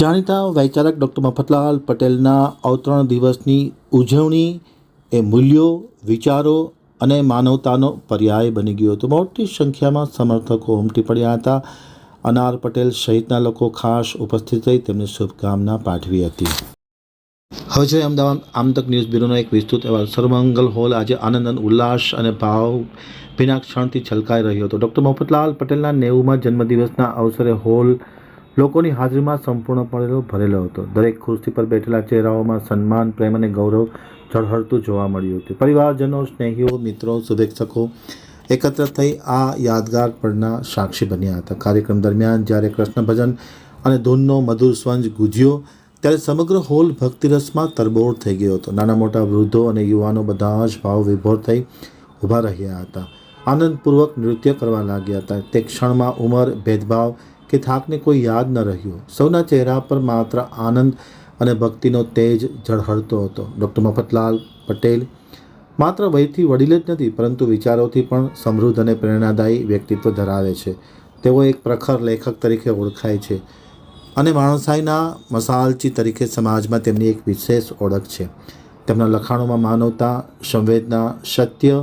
જાણીતા વૈચારક ડૉક્ટર મફતલાલ પટેલના અવતરણ દિવસની ઉજવણી એ મૂલ્યો, વિચારો અને માનવતાનો પર્યાય બની ગયો હતો. મોટી સંખ્યામાં સમર્થકો ઉમટી પડ્યા હતા. અનાર પટેલ સહિતના લોકો ખાસ ઉપસ્થિત રહી તેમને શુભકામના પાઠવી હતી. હવે જોઈએ અમદાવાદ આમતક ન્યૂઝ બ્યુરોનો એક વિસ્તૃત અહેવાલ. સર્વમંગલ હોલ આજે આનંદ ઉલ્લાસ અને ભાવ ભીના ક્ષણથી છલકાઈ રહ્યો હતો. ડૉક્ટર મફતલાલ પટેલના નેવુંમાં જન્મદિવસના અવસરે હોલ લોકોની હાજરીમાં સંપૂર્ણપણે ભરેલો હતો. દરેક ખુરશી પર બેઠેલા ચહેરાઓમાં સન્માન, પ્રેમ અને ગૌરવ ઝળહળતું જોવા મળ્યું હતું. પરિવારજનો, સ્નેહીઓ, મિત્રો, શુભેચ્છકો એકત્ર થઈ આ યાદગાર પળના સાક્ષી બન્યા હતા. કાર્યક્રમ દરમિયાન જ્યારે કૃષ્ણ ભજન અને ધૂનનો મધુર સ્વંજ ગુજ્યો, ત્યારે સમગ્ર હોલ ભક્તિરસમાં તરબોળ થઈ ગયો હતો. નાના મોટા વૃદ્ધો અને યુવાનો બધા જ ભાવ વિભોર થઈ ઊભા રહ્યા હતા. આનંદપૂર્વક નૃત્ય કરવા લાગ્યા હતા. તે ક્ષણમાં ઉંમર, ભેદભાવ કે થાકને કોઈ યાદ ન રહ્યો. સૌના ચહેરા પર માત્ર આનંદ અને ભક્તિનો તેજ ઝળહળતો હતો. ડૉક્ટર મફતલાલ પટેલ માત્ર વયથી વડીલ જ નથી, પરંતુ વિચારોથી પણ સમૃદ્ધ અને પ્રેરણાદાયી વ્યક્તિત્વ ધરાવે છે. તેઓ એક પ્રખર લેખક તરીકે ઓળખાય છે અને માણસાઈના મસાલચી તરીકે સમાજમાં તેમની એક વિશેષ ઓળખ છે. તેમના લખાણોમાં માનવતા, સંવેદના, સત્ય,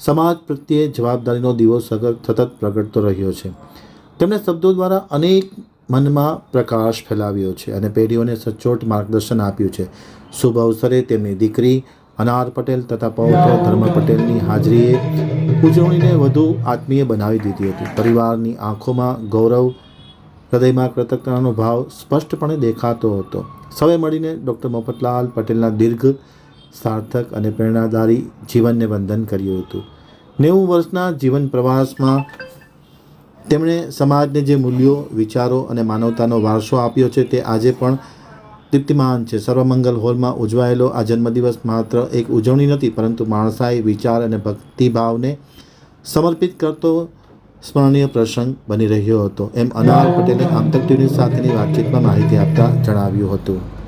સમાજ પ્રત્યે જવાબદારીનો દીવો સતત પ્રગટતો રહ્યો છે. તેમણે શબ્દો દ્વારા અનેક મનમાં પ્રકાશ ફેલાવ્યો છે અને પેઢીઓને સચોટ માર્ગદર્શન આપ્યું છે. શુભ અવસરે તેમની દીકરી અનાર પટેલ તથા પૌત્ર ધર્મ પટેલની હાજરીએ ઉજવણીને વધુ આત્મીય બનાવી દીધી હતી. પરિવારની આંખોમાં ગૌરવ, હૃદયમાં કૃતજ્ઞતાનો ભાવ સ્પષ્ટપણે દેખાતો હતો. સૌએ મળીને ડૉક્ટર મફતલાલ પટેલના દીર્ઘ, સાર્થક અને પ્રેરણાદારી જીવનને વંદન કર્યું હતું. નેવું વર્ષના જીવન પ્રવાસમાં તેમણે સમાજને જે મૂલ્યો, વિચારો અને માનવતાનો વારસો આપ્યો છે તે આજે પણ દીપ્તિમાન છે. સર્વમંગલ હોલમાં ઉજવાયેલો આ જન્મદિવસ માત્ર એક ઉજવણી નથી, પરંતુ માણસાઈ, વિચાર અને ભક્તિભાવને સમર્પિત કરતો સ્મરણીય પ્રસંગ બની રહ્યો હતો. એમ અનાર પટેલે આમતક ટીવી સાથેની વાતચીતમાં માહિતી આપતા જણાવ્યું હતું.